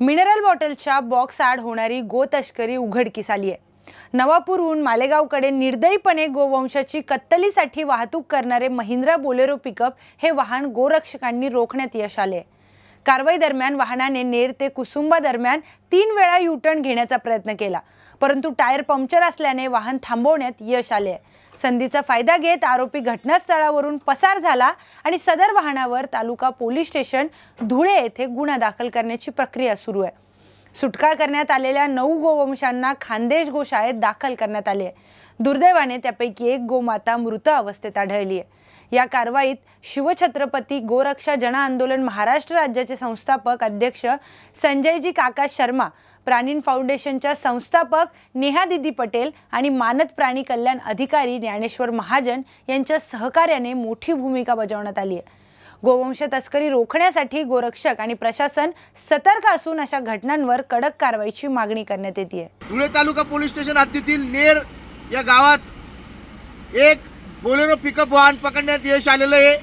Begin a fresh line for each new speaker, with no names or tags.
Mineral बॉटलच्या box आड होणारी गोतष्करी उघडकीस आली आहे. नवापूरहून मालेगावकडे निर्दयीपणे गोवंशाची कत्तलीसाठी वाहतूक करणारे महिंद्रा बोलेरो पिकअप हे वाहन गोरक्षकांनी रोखण्यात यश आले कारवाई दरम्यान वाहनाने नेर ते कुसुंबा दरम्यान तीन वेळा युटर्न घेण्याचा प्रयत्न केला. परंतु टायर पंक्चर असल्याने वाहन थांबवण्यात यश आले. आहे. संधीचा फायदा घेत आरोपी घटनास्थळावरून पसार झाला आणि सदर वाहनावर तालुका पोलीस स्टेशन धुळे येथे गुन्हा दाखल करण्याची प्रक्रिया सुरू आहे. सुटका करण्यात आलेल्या नऊ गोवंशांना खानदेश गोशाळेत दाखल करण्यात आले आहे. दुर्दैवाने त्यापैकी एक गोमाता मृत अवस्थेत आढळली आहे. या कारवाईत शिवछत्रपती गोरक्षा जन आंदोलन महाराष्ट्र राज्याचे संस्थापक अध्यक्ष संजयजी काका शर्मा प्राणीन फाउंडेशनच्या संस्थापक नेहा दिदी पटेल आणि मानद प्राणी कल्याण अधिकारी ज्ञानेश्वर महाजन यांच्या सहकार्याने मोठी भूमिका बजावण्यात आली आहे. गोवंश तस्करी रोखण्यासाठी गोरक्षक आणि प्रशासन सतर्क असून अशा घटनांवर कडक कारवाईची मागणी करण्यात येते.
धुळे तालुका पोलीस स्टेशन हद्दीतील नेर या गावात एक बोलेरो पिकअप वाहन पकडण्यात यश आलेलं आहे